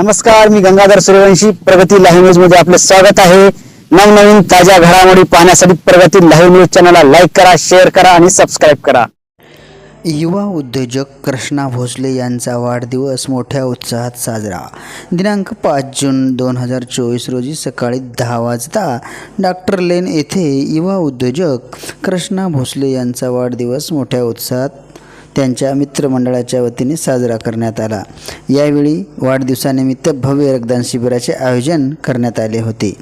नमस्कार मी गंगाधर सूर्यवंशी प्रगती लाईव्ह न्यूजमध्ये आपले स्वागत आहे. नवनवीन ताज्या घडामोडी पाहण्यासाठी प्रगती लाईव्ह न्यूज चॅनलला लाईक करा शेअर करा आणि सबस्क्राईब करा. युवा उद्योजक कृष्णा भोसले यांचा वाढदिवस मोठ्या उत्साहात साजरा. दिनांक पाच जून दोन हजार चोवीस रोजी सकाळी दहा वाजता डॉक्टर लेन येथे युवा उद्योजक कृष्णा भोसले यांचा वाढदिवस मोठ्या उत्साहात त्यांच्या मित्रमंडळाच्या वतीने साजरा करण्यात आला. यावेळी वाढदिवसानिमित्त भव्य रक्तदान शिबिराचे आयोजन करण्यात आले होते.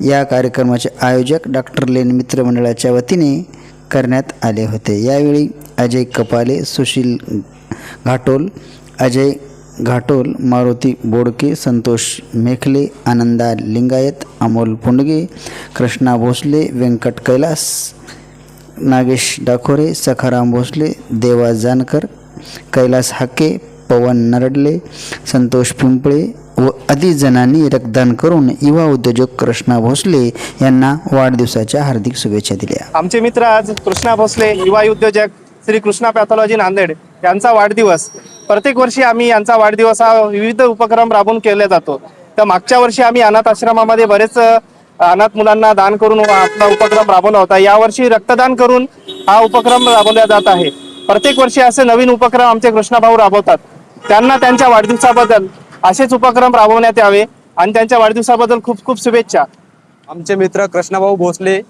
या कार्यक्रमाचे आयोजक डॉक्टर लेन मित्रमंडळाच्या वतीने करण्यात आले होते. यावेळी अजय कपाले सुशील घाटोल अजय घाटोल मारुती बोडके संतोष मेखले आनंदा लिंगायत अमोल पुंडगे कृष्णा भोसले व्यंकट कैलास नागेश डाकोरे सखाराम भोसले देवा जानकर कैलास हाके पवन नरडले संतोष पिंपळे व अधिक जणांनी रक्तदान करून युवा उद्योजक कृष्णा भोसले यांना वाढदिवसाच्या हार्दिक शुभेच्छा दिल्या. आमचे मित्र आज कृष्णा भोसले युवा उद्योजक श्री कृष्णा पॅथॉलॉजी नांदेड यांचा वाढदिवस. प्रत्येक वर्षी आम्ही यांचा वाढदिवस हा विविध उपक्रम राबवून केला जातो. तर मागच्या वर्षी आम्ही अनाथ आश्रमामध्ये बरेच अनाथ मुलांना दान करून आपला उपक्रम राबवला होता. यावर्षी रक्तदान करून हा उपक्रम राबवला जात आहे. प्रत्येक वर्षी असे नवीन उपक्रम आमचे कृष्णाभाऊ राबवतात. त्यांना त्यांच्या वाढदिवसाबद्दल असेच उपक्रम राबवण्यात यावे आणि त्यांच्या वाढदिवसाबद्दल खूप खूप शुभेच्छा. आमचे मित्र कृष्णाभाऊ भोसले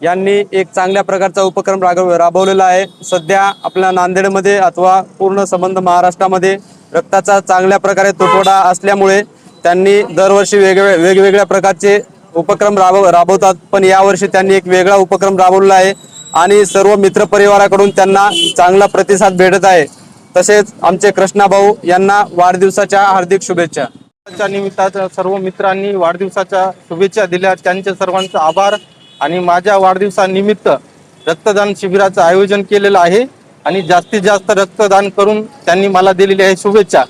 यांनी एक चांगल्या प्रकारचा उपक्रम रागव राबवलेला आहे. सध्या आपल्या नांदेडमध्ये अथवा पूर्ण संबंध महाराष्ट्रामध्ये रक्ताचा चांगल्या प्रकारे तुटवडा असल्यामुळे त्यांनी दरवर्षी वेगवेगळ्या वेगवेगळ्या प्रकारचे उपक्रम राबव राबवतात. पण यावर्षी त्यांनी एक वेगळा उपक्रम राबवला आहे. आणि सर्व मित्र परिवाराकडून त्यांना चांगला प्रतिसाद भेटत आहे. तसेच आमचे कृष्णाभाऊ यांना वाढदिवसाच्या हार्दिक शुभेच्छा. च्या निमित्तानं सर्व मित्रांनी वाढदिवसाच्या शुभेच्छा दिल्या. त्यांचे सर्वांचे आभार. आणि माझ्या वाढदिवसानिमित्त रक्तदान शिबिराचं आयोजन केलेलं आहे. आणि जास्तीत जास्त रक्तदान करून त्यांनी मला दिलेली आहे शुभेच्छा.